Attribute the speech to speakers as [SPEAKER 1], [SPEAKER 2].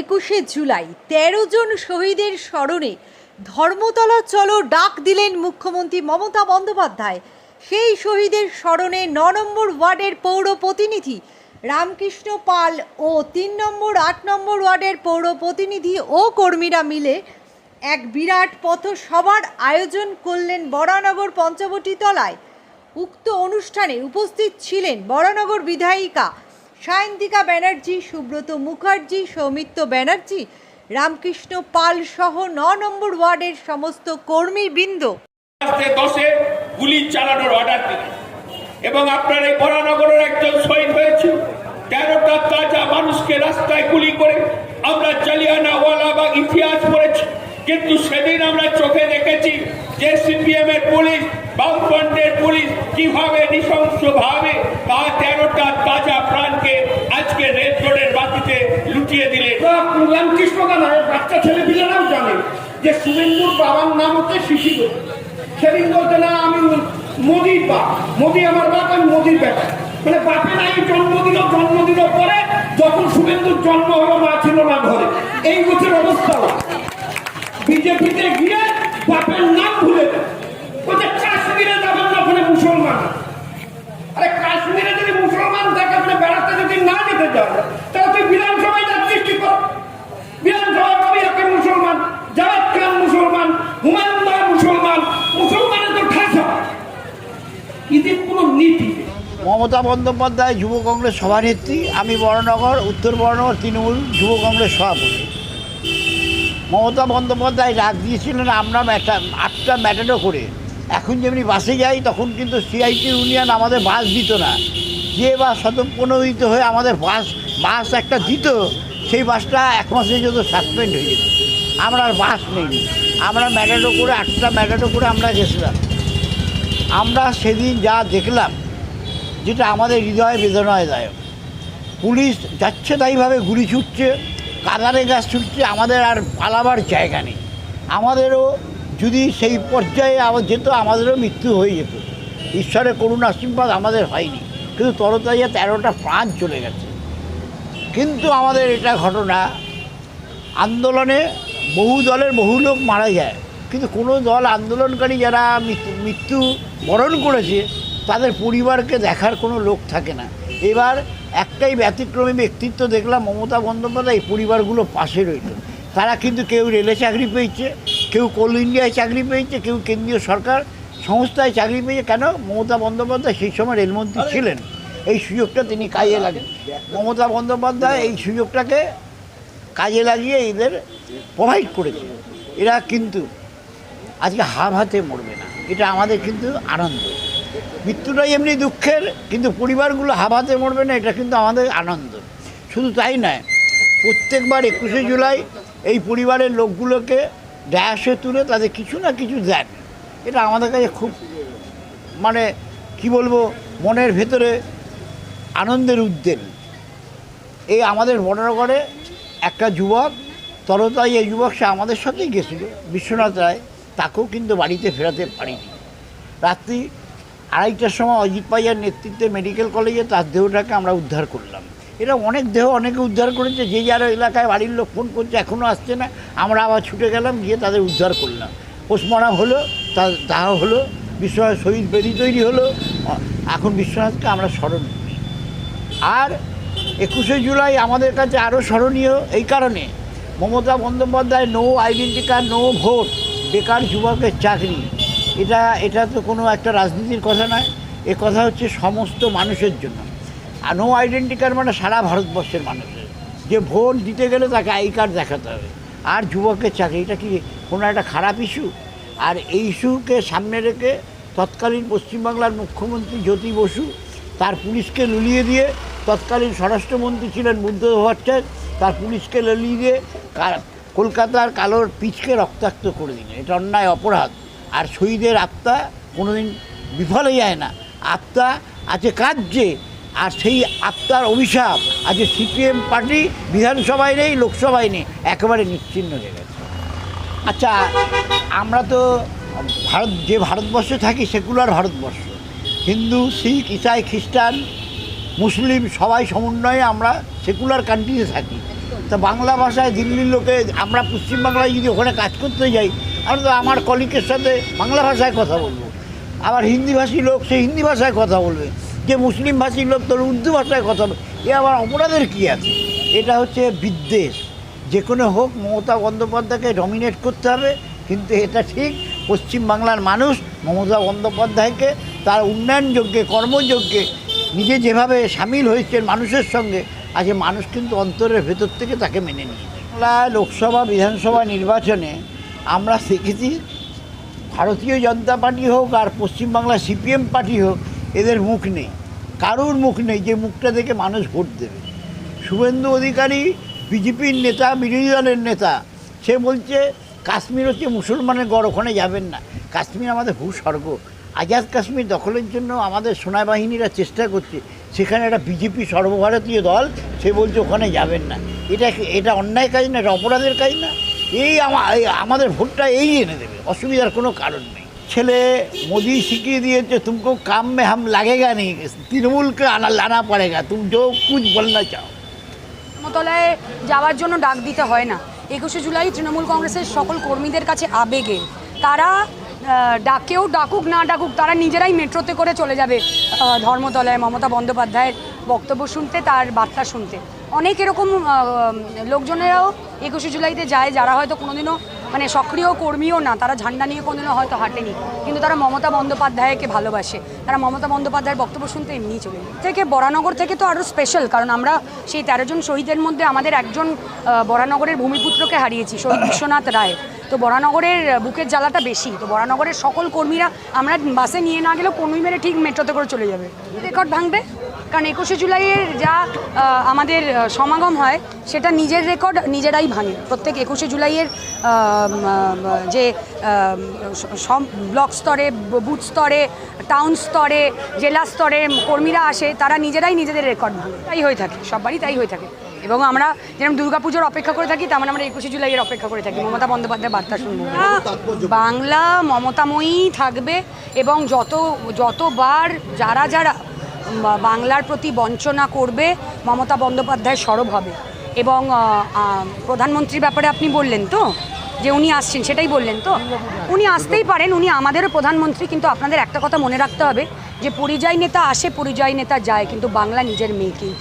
[SPEAKER 1] একুশে জুলাই, তেরো জন শহীদের স্মরণে ধর্মতলা চলো ডাক দিলেন মুখ্যমন্ত্রী মমতা বন্দ্যোপাধ্যায়। সেই শহীদের স্মরণে ন নম্বর ওয়ার্ডের পৌর প্রতিনিধি রামকৃষ্ণ পাল ও তিন নম্বর, আট নম্বর ওয়ার্ডের পৌর প্রতিনিধি ও কর্মীরা মিলে এক বিরাট পথসভার আয়োজন করলেন বরানগর পঞ্চবটী তলায়। উক্ত অনুষ্ঠানে উপস্থিত ছিলেন বরানগর বিধায়িকা সায়ন্তিকা ব্যানার্জি, সুব্রত মুখার্জি, সৌমিত্র ব্যানার্জি, রামকৃষ্ণ পাল সহ ন নম্বর ওয়ার্ডের সমস্ত কর্মীবৃন্দ
[SPEAKER 2] দশে গুলি চালানোর অর্ডার দিলেন। এবং আপনার এই বরানগরের একজন শহীদ হয়েছে তেরোটা তাজা মানুষকে রাস্তায় গুলি করে আমরা জালিয়ানাওয়ালা বা ইতিহাস পড়েছি কিন্তু সেদিন আমরা চোখে দেখেছি যে সিপিএম এর পুলিশ, বামফ্রন্টের পুলিশ কীভাবে নৃশংসভাবে তা তেরোটা তাজা প্রাণকে আজকে রেড রোডের বাতিতে লুটিয়ে দিলেন
[SPEAKER 3] রামকৃষ্ণ গানায় বাচ্চা ছেলে পিলেরাও জানে। যে শুভেন্দুর বাবার নাম হচ্ছে শিশির। সেদিন বলতে, না, আমি মোদির বাপ। মোদি আমার বাপ, আমি মোদির বেটা। মানে বাপে নাই জন্ম দিল জন্ম দিল পরে যখন শুভেন্দুর জন্ম হলো, মা ছিল না ঘরে। এই গোছের অবস্থা বিজেপিতে গিয়ে বাপের নাম ভুলে কাশ্মীরে যাবেন না ওখানে মুসলমান। আরে কাশ্মীরে যদি মুসলমান থাকে, আপনি বেড়াতে যদি না যেতে তাহলে তুই বিধানসভায় যাচ্ছিস কি কর। বিধানসভায় কবি মুসলমান জাভেদ খান মুসলমান, হুমায়ুন মুসলমান, মুসলমানের তো ঠাসা। কোনো নীতি
[SPEAKER 4] মমতা বন্দ্যোপাধ্যায় যুব কংগ্রেস সভানেত্রী, আমি বড়নগর, উত্তর বড়নগর, তৃণমূল যুব কংগ্রেস সভাপতি। মমতা বন্দ্যোপাধ্যায় ডাক দিয়েছিলেন আমরা একটা আটটা ম্যাটেডো করে। এখন যেমনি বাসে যাই, তখন কিন্তু সিআইটি ইউনিয়ন আমাদের বাস দিত না। যে বাস স্বতঃপ্রণোদিত হয়ে, আমাদের বাস বাস একটা দিত, সেই বাসটা এক মাসের জন্য সাসপেন্ড হয়ে যেত। আমরা আর বাস নেই। আমরা ম্যাটাডো করে, আটটা ম্যাটাডো করে আমরা গেছিলাম। আমরা সেদিন যা দেখলাম, যেটা আমাদের হৃদয় বেদনায়দায়ক পুলিশ যাচ্ছে তাইভাবে, গুলি ছুটছে। কাদারে গাছ ছুটছে আমাদের আর পালাবার জায়গা নেই। আমাদেরও যদি সেই পর্যায়ে আবার যেত, আমাদেরও মৃত্যু হয়ে যেত। ঈশ্বরের করুণ আশীর্বাদ আমাদের হয়নি। কিন্তু তরতাজা তেরোটা প্রাণ চলে গেছে। কিন্তু আমাদের এটা ঘটনা, আন্দোলনে বহু দলের বহু লোক মারা যায়। কিন্তু কোনো দল আন্দোলনকারী যারা মৃত্যু বরণ করেছে, তাদের পরিবারকে দেখার কোনো লোক থাকে না। এবার একটাই ব্যতিক্রমী ব্যক্তিত্ব দেখলাম মমতা বন্দ্যোপাধ্যায় এই পরিবারগুলো পাশে রইল। তারা কিন্তু কেউ রেলে চাকরি পেয়েছে কেউ কোল ইন্ডিয়ায় চাকরি পেয়েছে কেউ কেন্দ্রীয় সরকার সংস্থায় চাকরি পেয়েছে। কেন? মমতা বন্দ্যোপাধ্যায় সেই সময় রেলমন্ত্রী ছিলেন। এই সুযোগটা তিনি কাজে লাগেন মমতা বন্দ্যোপাধ্যায় এই সুযোগটাকে কাজে লাগিয়ে এদের প্রোভাইড করেছে। এরা কিন্তু আজকে হাব হাতে মরবে না। এটা আমাদের কিন্তু আনন্দ। মৃত্যুটাই এমনি দুঃখের, কিন্তু পরিবারগুলো হাব হাতে মরবে না, এটা কিন্তু আমাদের আনন্দ। শুধু তাই নয়, প্রত্যেকবার একুশে জুলাই এই পরিবারের লোকগুলোকে ড্যাশে তুলে তাদের কিছু না কিছু দেন। এটা আমাদের কাছে খুব মানে কি বলব, মনের ভেতরে আনন্দের উদ্বেল এই আমাদের বড়নগরে একটা যুবক, তরতাই এই যুবক, সে আমাদের সাথেই গেছিল। বিশ্বনাথ রায়, তাকেও কিন্তু বাড়িতে ফেরাতে পারিনি। রাত্রি আড়াইটার সময় অজিত পাইয়ার নেতৃত্বে মেডিকেল কলেজে তার দেহটাকে আমরা উদ্ধার করলাম। এটা অনেক দেহ অনেকে উদ্ধার করেছে, যে যার এলাকায় বাড়ির লোক ফোন করছে এখনও আসছে না। আমরা আবার ছুটে গেলাম, গিয়ে তাদের উদ্ধার করলাম। পোস্টমর্টম হলো, তার দাহ হলো বিশ্বনাথ শহীদ বেদি তৈরি হলো। এখন বিশ্বনাথকে আমরা স্মরণ করি। আর একুশে জুলাই আমাদের কাছে আরও স্মরণীয়, এই কারণে Mamata Bandyopadhyay no identity card no vote বেকার যুবকের চাকরি। এটা এটা তো কোনো একটা রাজনীতির কথা নয়। এ কথা হচ্ছে সমস্ত মানুষের জন্য। আর নো আইডেন্টি কার্ড মানে সারা ভারতবর্ষের মানুষের। যে ভোট দিতে গেলে তাকে আই কার্ড দেখাতে হবে। আর যুবকের চাকরি, এটা কি কোনো একটা খারাপ ইস্যু আর এই ইস্যুকে সামনে রেখে তৎকালীন পশ্চিমবাংলার মুখ্যমন্ত্রী জ্যোতি বসু তার পুলিশকে লুলিয়ে দিয়ে, তৎকালীন স্বরাষ্ট্রমন্ত্রী ছিলেন বুদ্ধ ভট্টাচার্য, তার পুলিশকে লুলিয়ে দিয়ে কলকাতার কালোর পিচকে রক্তাক্ত করে দিলেন। এটা অন্যায়, অপরাধ। আর শহীদের আত্মা কোনোদিন বিফল হয়ে যায় না। আত্মা আছে কার্যে, আর সেই আত্মার অভিশাপ আজকে সিপিএম পার্টি বিধানসভায় নেই, লোকসভায় নেই, একেবারে নিশ্চিন্ন হয়ে গেছে। আচ্ছা আমরা তো ভারত, যে ভারতবর্ষে থাকি সেকুলার ভারতবর্ষ। হিন্দু, শিখ, ইসাই, খ্রিস্টান, মুসলিম সবাই সমন্বয়ে আমরা সেকুলার কান্ট্রিতে থাকি। তা বাংলা ভাষায় দিল্লির লোকে, আমরা পশ্চিমবাংলায় যদি ওখানে কাজ করতে যাই আমরা তো আমার কলিকের সাথে বাংলা ভাষায় কথা বলব। আবার হিন্দিভাষী লোক, সে হিন্দি ভাষায় কথা বলবে। যে মুসলিম ভাষী লোক, তোর উর্দু ভাষায় কথা বলবে। এ আবার অপরাধের কী আছে? এটা হচ্ছে বিদ্বেষ। যে কোনো হোক, মমতা বন্দ্যোপাধ্যায়কে ডমিনেট করতে হবে। কিন্তু এটা ঠিক পশ্চিমবাংলার মানুষ মমতা বন্দ্যোপাধ্যায়কে তার উন্নয়নযোগ্যে, কর্মযোগ্যে নিজে যেভাবে সামিল হয়েছেন মানুষের সঙ্গে, আজকে মানুষ কিন্তু অন্তরের ভেতর থেকে তাকে মেনে নিয়েছে। বাংলায় লোকসভা, বিধানসভা নির্বাচনে আমরা দেখেছি ভারতীয় জনতা পার্টি হোক আর পশ্চিমবাংলা সিপিএম পার্টি হোক, এদের মুখ নেই। কারুর মুখ নেই যে মুখটা দেখে মানুষ ভোট দেবে। শুভেন্দু অধিকারী, বিজেপির নেতা, বিরোধী দলের নেতা, সে বলছে, কাশ্মীর হচ্ছে মুসলমানের গড়, ওখানে যাবেন না। কাশ্মীর আমাদের ভূস্বর্গ। আজাদ কাশ্মীর দখলের জন্য আমাদের সেনাবাহিনীরা চেষ্টা করছে। সেখানে একটা বিজেপি সর্বভারতীয় দল, সে বলছে, ওখানে যাবেন না। এটা এটা অন্যায় কাজ না, এটা অপরাধের কাজ না? এই আমাদের ভোটটা এই এনে দেবে, অসুবিধার কোনো কারণ নেই। ছেলে মোদি শিখিয়ে দিয়েছে, তুমকো কাম মে লাগে গা নেই, তৃণমূলকে আনা লানা পড়েগা তুমি যো কুছ বলনা চাও।
[SPEAKER 5] ধর্মতলায় যাওয়ার জন্য ডাক দিতে হয় না। একুশে জুলাই তৃণমূল কংগ্রেসের সকল কর্মীদের কাছে আবেগে। তারা ডাকেও ডাকুক, না ডাকুক, তারা নিজেরাই মেট্রোতে করে চলে যাবে ধর্মতলায় মমতা বন্দ্যোপাধ্যায়ের বক্তব্য শুনতে, তার বার্তা শুনতে। অনেক এরকম লোকজনেরাও একুশে জুলাইতে যায়, যারা হয়তো কোনোদিনও মানে সক্রিয় কর্মীও না, তারা ঝান্ডা নিয়ে কোনোদিনও হয়তো হাঁটেনি। কিন্তু তারা মমতা বন্দ্যোপাধ্যায়কে ভালোবাসে। তারা মমতা বন্দ্যোপাধ্যায়ের বক্তব্য শুনতে এমনিই চলে থেকে বরানগর থেকে তো আরও স্পেশাল কারণ আমরা সেই তেরো জন শহীদের মধ্যে আমাদের একজন বরানগরের ভূমিপুত্রকে হারিয়েছি, শহীদ বিশ্বনাথ রায়। তো বরানগরের বুকের জ্বালাটা বেশি। তো বরানগরের সকল কর্মীরা আমরা বাসে নিয়ে না গেলেও কর্মী মেরে ঠিক মেট্রোতে করে চলে যাবে। রেকর্ড ভাঙবে? কারণ একুশে জুলাইয়ের যা আমাদের সমাগম হয়, সেটা নিজের রেকর্ড নিজেরাই ভাঙে। প্রত্যেক একুশে জুলাইয়ের যে ব্লক স্তরে বুথ স্তরে টাউন স্তরে, জেলা স্তরে কর্মীরা আসে, তারা নিজেরাই নিজেদের রেকর্ড ভাঙে। তাই হয়ে থাকে সববারই তাই হয়ে থাকে। এবং আমরা যেরকম দুর্গাপুজোর অপেক্ষা করে থাকি তেমন আমরা একুশে জুলাইয়ের অপেক্ষা করে থাকি। মমতা বন্দ্যোপাধ্যায়ের বার্তা শুনব। বাংলা মমতাময়ী থাকবে এবং যত, যতবার যারা যারা বাংলার প্রতি বঞ্চনা করবে মমতা বন্দ্যোপাধ্যায় সরব হবে। এবং প্রধানমন্ত্রীর ব্যাপারে আপনি বললেন তো, যে উনি আসছেন, সেটাই বললেন তো। উনি আসতেই পারেন, উনি আমাদেরও প্রধানমন্ত্রী, কিন্তু আপনাদের একটা কথা মনে রাখতে হবে, যে পরিযায়ী নেতা আসে, পরিযায়ী নেতা যায়, কিন্তু বাংলা নিজের মেয়েকেই